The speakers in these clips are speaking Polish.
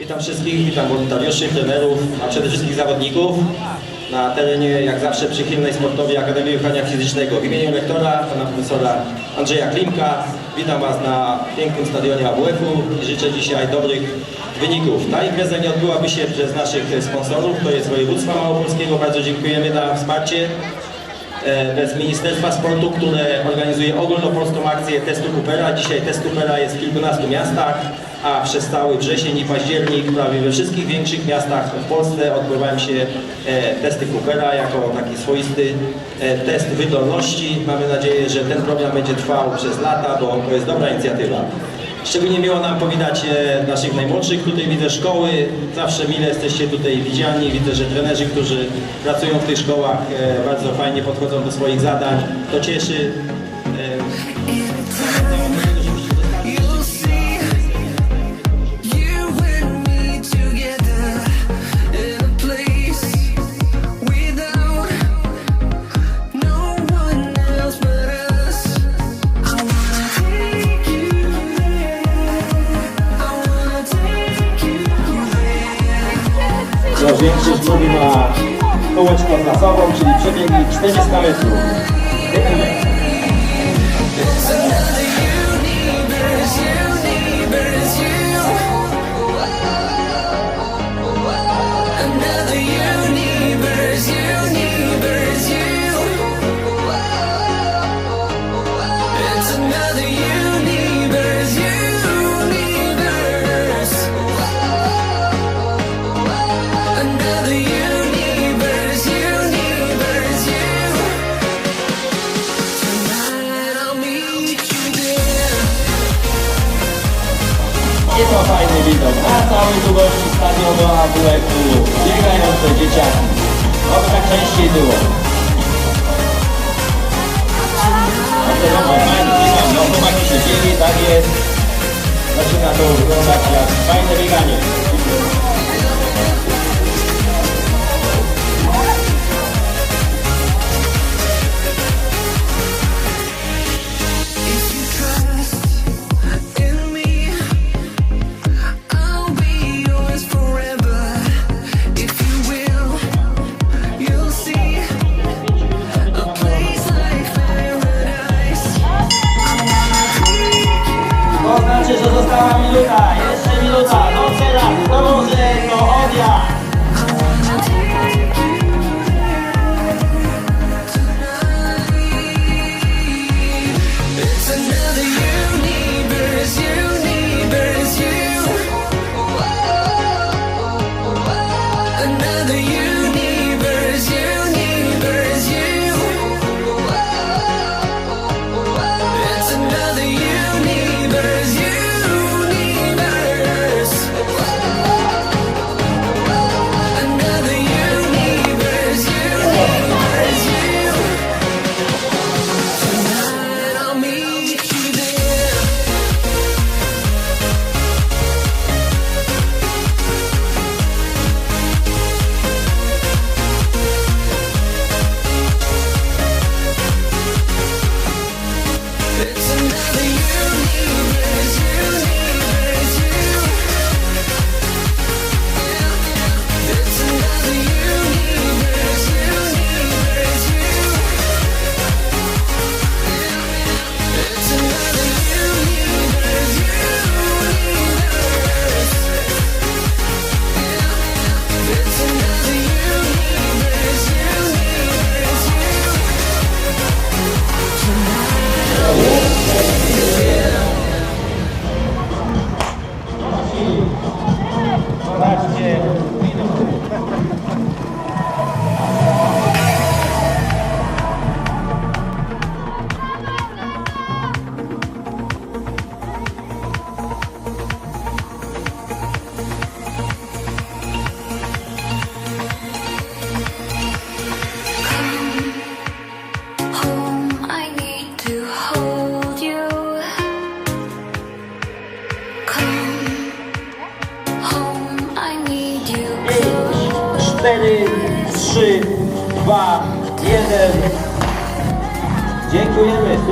Witam wszystkich, witam wolontariuszy, trenerów, a przede wszystkim zawodników na terenie, jak zawsze, przychylnej sportowej Akademii Wychowania Fizycznego. W imieniu rektora, pana profesora Andrzeja Klimka, witam Was na pięknym stadionie AWF-u i życzę dzisiaj dobrych wyników. Ta impreza nie odbyłaby się bez naszych sponsorów, to jest województwa małopolskiego, bardzo dziękujemy za wsparcie bez Ministerstwa Sportu, które organizuje ogólnopolską akcję testu Coopera. Dzisiaj test Coopera jest w kilkunastu miastach, a przez cały wrzesień i październik prawie we wszystkich większych miastach w Polsce odbywają się e, testy Coopera jako taki swoisty e, test wydolności. Mamy nadzieję, że ten program będzie trwał przez lata, bo to jest dobra inicjatywa. Szczególnie miło nam powitać e, naszych najmłodszych tutaj widzę szkoły. Zawsze mile jesteście tutaj widziani. Widzę, że trenerzy, którzy pracują w tych szkołach e, bardzo fajnie podchodzą do swoich zadań. To cieszy. To większość mówi ma kółeczko za sobą, czyli przebiegli 400 metrów. Nie to fajny widok. Na całej długości stadionu AWF-u biegające dzieciaki. Oby tak częściej było. Dobrze, fajny widok. No chłopaki się dzieli, tak jest. Zaczyna to wyglądać jak fajne bieganie.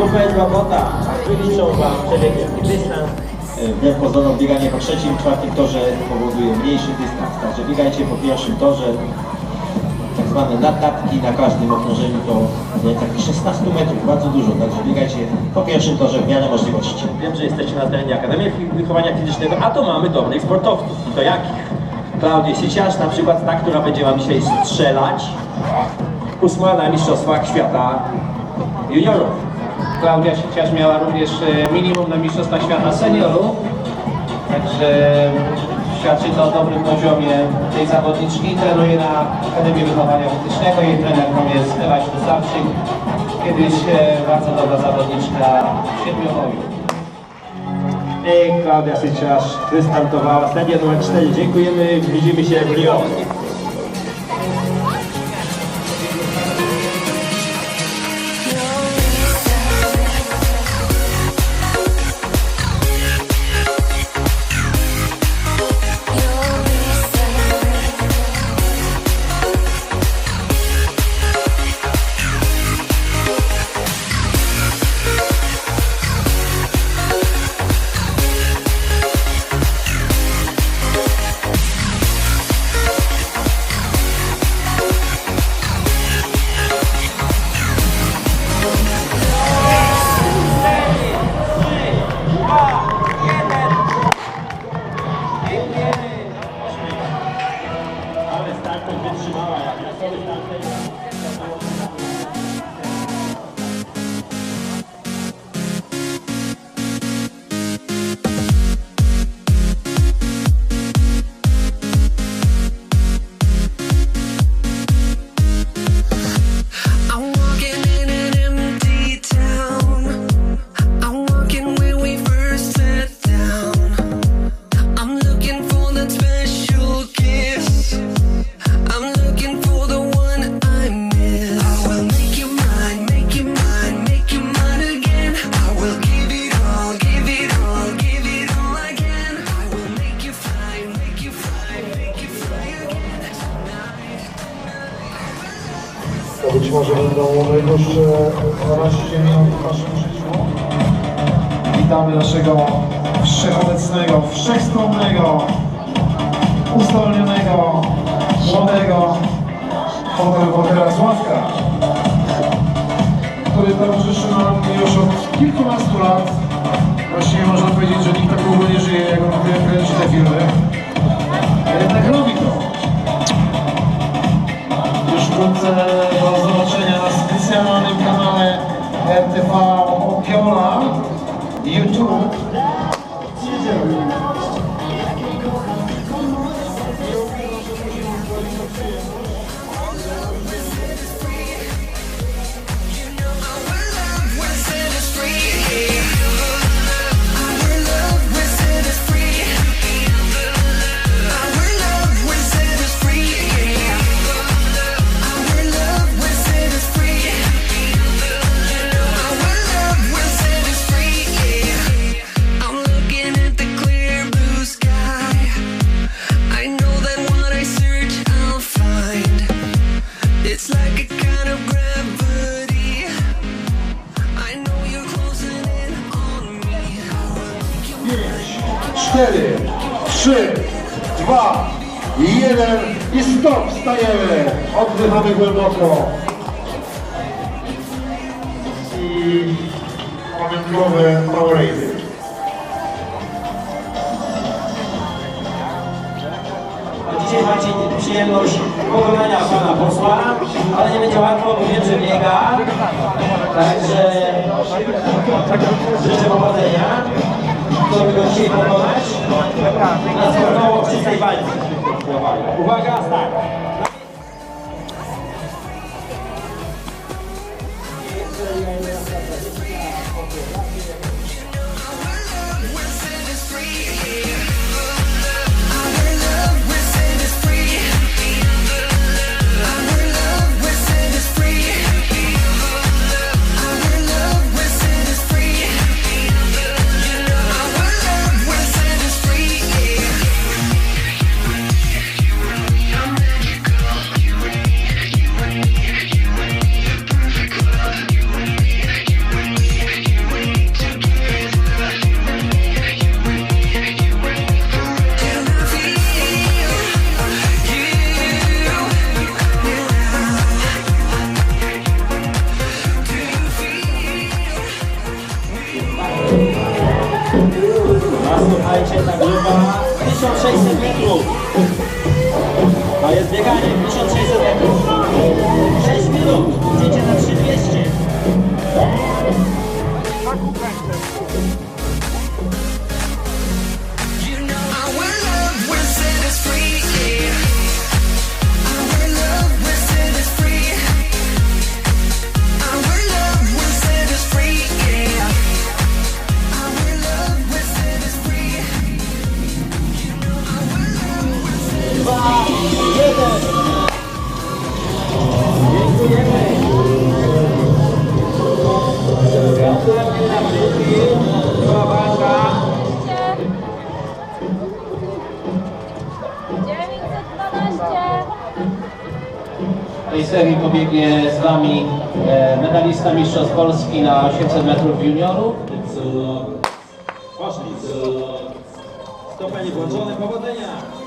Super robota. Wyliczą Wam przebieg jaki dystans. E, Wbrew pozorom bieganie po trzecim, czwartym torze powoduje mniejszy dystans. Także biegajcie po pierwszym torze, tak zwane naddatki na każdym okrążeniu to takich 16 metrów, bardzo dużo, także biegajcie po pierwszym torze w miarę możliwości. Wiem, że jesteście na terenie Akademii Wychowania Fizycznego, a to mamy dobrych sportowców. I to jakich? Klaudia Siciarz, na przykład ta, która będzie Wam dzisiaj strzelać. Ósma na Mistrzostwach Świata Juniorów. Klaudia Siciarz miała również e, minimum na Mistrzostwa Świata Seniorów, także świadczy to o dobrym poziomie tej zawodniczki. Trenuje na Akademii Wychowania Fizycznego, jej trenerką jest Ewa Ślusarczyk, kiedyś e, bardzo dobra zawodniczka w siedmioboju. I Klaudia Siciarz wystartowała seria numer 4. Dziękujemy, widzimy się w Rio. 12 minut w naszym życiu. Witamy naszego wszechobecnego, wszechstronnego, uzdolnionego, młodego fotoreportera Sławka, który towarzyszy nam już od kilkunastu lat. Właściwie można powiedzieć, że nikt tak długo nie żyje, jak on kręci te filmy. Jednak Oddychamy głęboko. I pamiątkowe Powerade. Dzisiaj macie przyjemność pokonania pana posła, ale nie będzie łatwo, bo wiem, że biega. Także życzę powodzenia. By go dzisiaj pokonać? Na sportowo czystej walce. Uwaga, start! You know our love will set us free. tej serii pobiegnie z Wami e, medalista Mistrzostw Polski na 800 metrów juniorów. Poszli. Stopień włączony, powodzenia!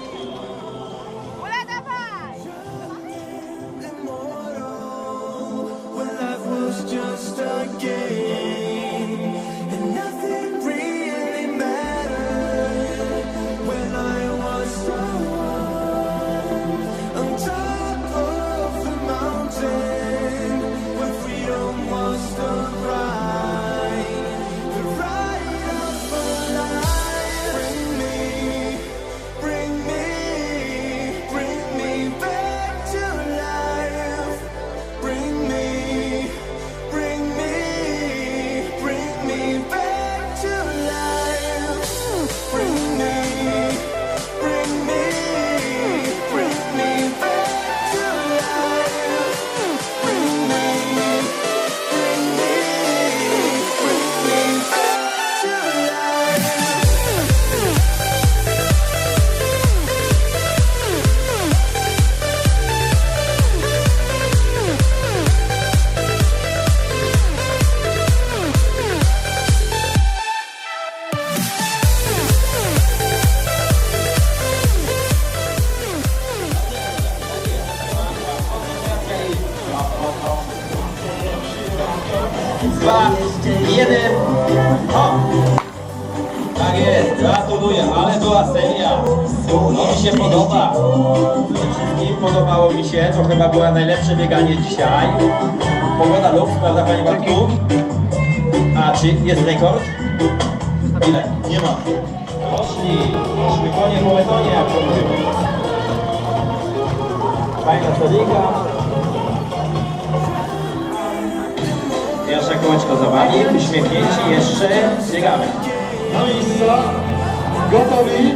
A czy jest rekord? Ile? Nie ma. Poszli, poszli, konie po betonie, jak to. Fajna stolika. Pierwsze kółeczko za uśmiechnięci, jeszcze biegamy. Na miejsca, gotowi,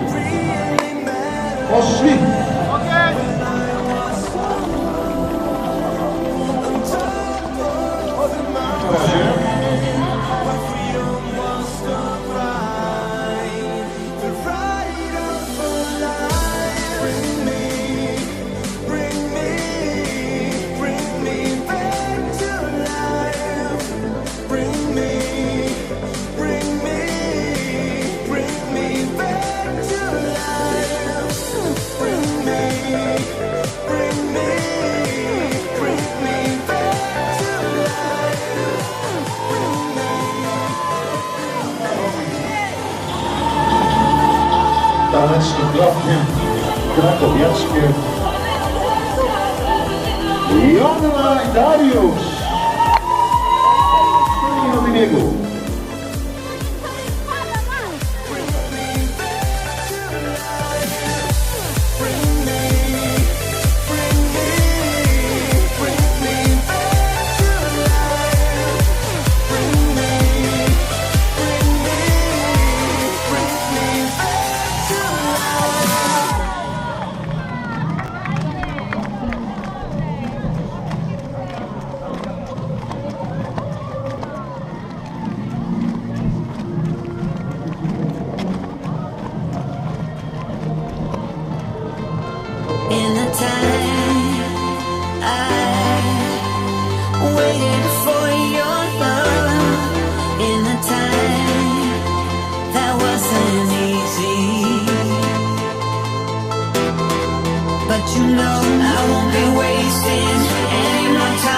poszli. com. what you know. I won't be wasting any more time.